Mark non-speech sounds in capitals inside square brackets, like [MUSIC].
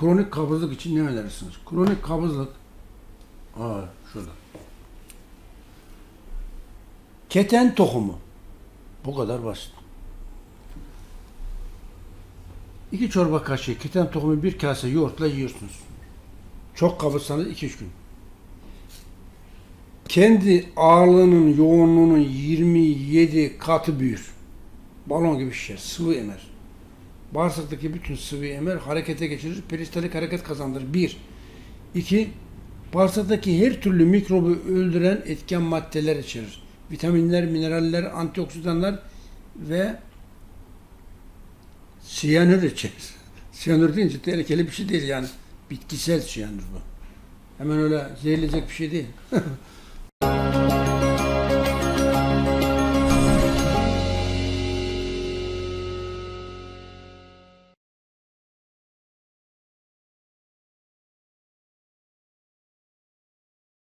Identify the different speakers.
Speaker 1: Kronik kabızlık için ne önerirsiniz? Kronik kabızlık Aa, şurada. Keten tohumu. Bu kadar basit. İki çorba kaşığı keten tohumu bir kase yoğurtla yiyorsunuz. Çok kabızsanız iki üç gün. Kendi ağırlığının yoğunluğunun 27 katı büyür. Balon gibi şişer, sıvı emer. Bağırsaktaki bütün sıvıyı emer, harekete geçirir, peristaltik hareket kazandırır. Bir. İki, bağırsaktaki her türlü mikrobu öldüren etken maddeler içerir. Vitaminler, mineraller, antioksidanlar ve siyanür içerir. [LAUGHS] Siyanür deyince tehlikeli bir şey değil yani. Bitkisel siyanür bu. Hemen öyle zehirleyecek bir şey değil. [LAUGHS]